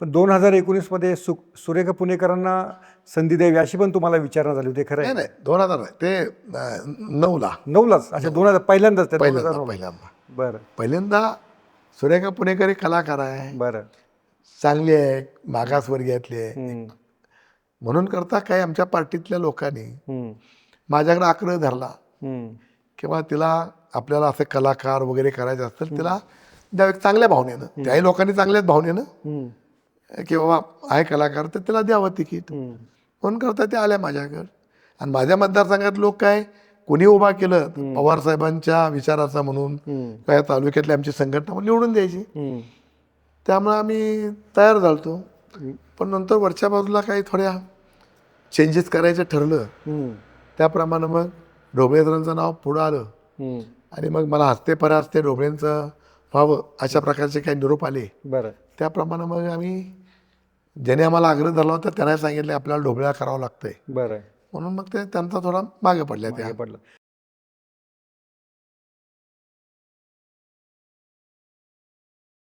पण दोन हजार एकोणीसमध्ये सु सुरेखा पुणेकरांना संधी द्यावी अशी पण तुम्हाला विचारणा झाली होती खरं नाही आहे? नाही दोन हजार नाही ते अं, नऊला. नऊलाच अच्छा दोन हजार पहिल्यांदाच त्या दोन पहिल्यांदा हजार. पहिल्यांदा. बरं. पहिल्यांदा सुरेखा पुणेकर एक कलाकार आहे. बरं. चांगली आहे मागासवर्गीयातली आहे. हम्म, म्हणून करता काय आमच्या पार्टीतल्या लोकांनी हम्म, माझ्याकडे आग्रह धरला. हम्म, किंवा तिला आपल्याला असे कलाकार वगैरे करायचे असतील तिला द्यावे चांगल्या भावनेनं. त्याही लोकांनी चांगल्याच भावनेनं हम्म, की बाबा आहे कलाकार तर तिला द्यावं तिकीट. म्हणून करता ते आल्या माझ्याकडे. आणि माझ्या मतदारसंघात लोक काय कोणी उभा केलं पवार साहेबांच्या विचाराचा म्हणून काय तालुक्यातली आमची संघटना निवडून द्यायची. त्यामुळे आम्ही तयार झालतो. पण नंतर वरच्या बाजूला काही थोड्या चेंजेस करायचं ठरलं. त्याप्रमाणे मग ढोबळेकरांचं नाव पुढं आलं. आणि मग मला हस्ते परास्ते ढोबळेंचं व्हावं अशा प्रकारचे काही निरोप आले. बरं. त्याप्रमाणे मग आम्ही ज्याने आम्हाला आग्रह धरला होता त्यांना सांगितले आपल्याला ढोबळ्या करावं लागतंय. बरं. म्हणून मग ते त्यांचा थोडा मागे पडल्या त्या. मागे पडलं.